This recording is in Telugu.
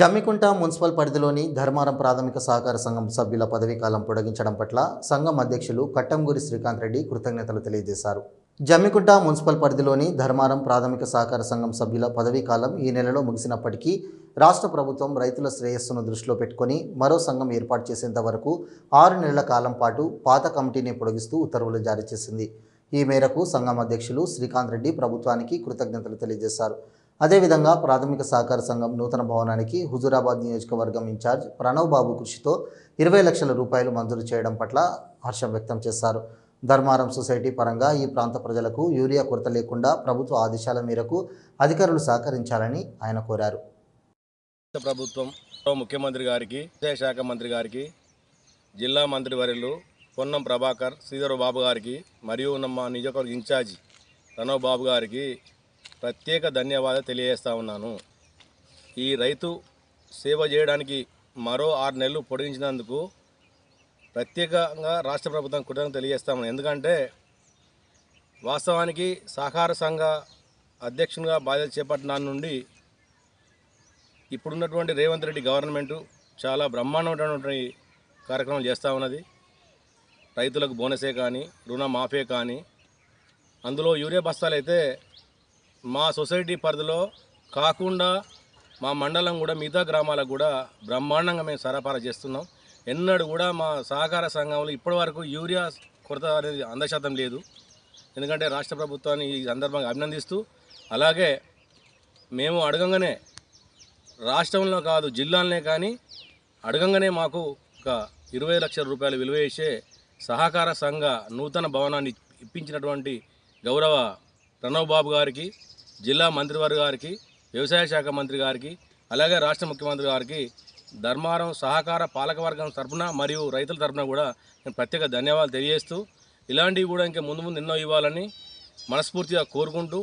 జమ్మికుంట మున్సిపల్ పరిధిలోని ధర్మారం ప్రాథమిక సహకార సంఘం సభ్యుల పదవీకాలం పొడిగించడం పట్ల సంఘం అధ్యక్షులు కట్టంగూరి శ్రీకాంత్ రెడ్డి కృతజ్ఞతలు తెలియజేశారు. జమ్మికుంట మున్సిపల్ పరిధిలోని ధర్మారం ప్రాథమిక సహకార సంఘం సభ్యుల పదవీకాలం ఈ నెలలో ముగిసినప్పటికీ రాష్ట్ర ప్రభుత్వం రైతుల శ్రేయస్సును దృష్టిలో పెట్టుకొని మరో సంఘం ఏర్పాటు చేసేంత వరకు ఆరు నెలల కాలం పాటు పాత కమిటీని పొడిగిస్తూ ఉత్తర్వులు జారీ చేసింది. ఈ మేరకు సంఘం అధ్యక్షులు శ్రీకాంత్ రెడ్డి ప్రభుత్వానికి కృతజ్ఞతలు తెలియజేశారు. అదేవిధంగా ప్రాథమిక సహకార సంఘం నూతన భవనానికి హుజూరాబాద్ నియోజకవర్గం ఇన్ఛార్జ్ ప్రణవ్ బాబు కృషితో ఇరవై లక్షల రూపాయలు మంజూరు చేయడం పట్ల హర్షం వ్యక్తం చేశారు. ధర్మారం సొసైటీ పరంగా ఈ ప్రాంత ప్రజలకు యూరియా కొరత లేకుండా ప్రభుత్వ ఆదేశాల మేరకు అధికారులు సహకరించాలని ఆయన కోరారు. ప్రభుత్వం ముఖ్యమంత్రి గారికి శాఖ మంత్రి గారికి జిల్లా మంత్రి వర్యులు పొన్నం ప్రభాకర్ శ్రీధర్ బాబు గారికి మరియు మా నియోజకవర్గ ఇన్ఛార్జి ప్రణవ్ బాబు గారికి ప్రత్యేక ధన్యవాదాలు తెలియజేస్తా ఉన్నాను. ఈ రైతు సేవ చేయడానికి మరో ఆరు నెలలు పొడిగించినందుకు ప్రత్యేకంగా రాష్ట్ర ప్రభుత్వం కృతజ్ఞత తెలియజేస్తాము ఎందుకంటే వాస్తవానికి సహకార సంఘ అధ్యక్షునిగా బాధ్యత చేపట్టిన నుండి ఇప్పుడున్నటువంటి రేవంత్ రెడ్డి గవర్నమెంటు చాలా బ్రహ్మాండమైనటువంటి కార్యక్రమాలు చేస్తూ ఉన్నది. రైతులకు బోనసే కానీ రుణ మాఫే కానీ అందులో యూరియా బస్తాలు అయితే మా సొసైటీ పరిధిలో కాకుండా మా మండలం కూడా మిగతా గ్రామాలకు కూడా బ్రహ్మాండంగా మేము సరఫరా చేస్తున్నాం. ఎన్నడూ కూడా మా సహకార సంఘంలో ఇప్పటివరకు యూరియా కొరత అనేది అందశాతం లేదు. ఎందుకంటే రాష్ట్ర ప్రభుత్వాన్ని ఈ సందర్భంగా అభినందిస్తూ అలాగే మేము అడగంగానే రాష్ట్రంలో కాదు జిల్లాలనే కానీ అడగంగానే మాకు ఒక ఇరవై లక్షల రూపాయలు విలువ చేసే సహకార సంఘ నూతన భవనాన్ని ఇప్పించినటువంటి గౌరవ ప్రణవ్ బాబు గారికి జిల్లా మంత్రివర్గ గారికి వ్యవసాయ శాఖ మంత్రి గారికి అలాగే రాష్ట్ర ముఖ్యమంత్రి గారికి ధర్మారం సహకార పాలకవర్గం తరఫున మరియు రైతుల తరపున కూడా నేను ప్రత్యేక ధన్యవాదాలు తెలియజేస్తూ ఇలాంటివి కూడా ఇంకా ముందు ముందు ఎన్నో ఇవ్వాలని మనస్ఫూర్తిగా కోరుకుంటూ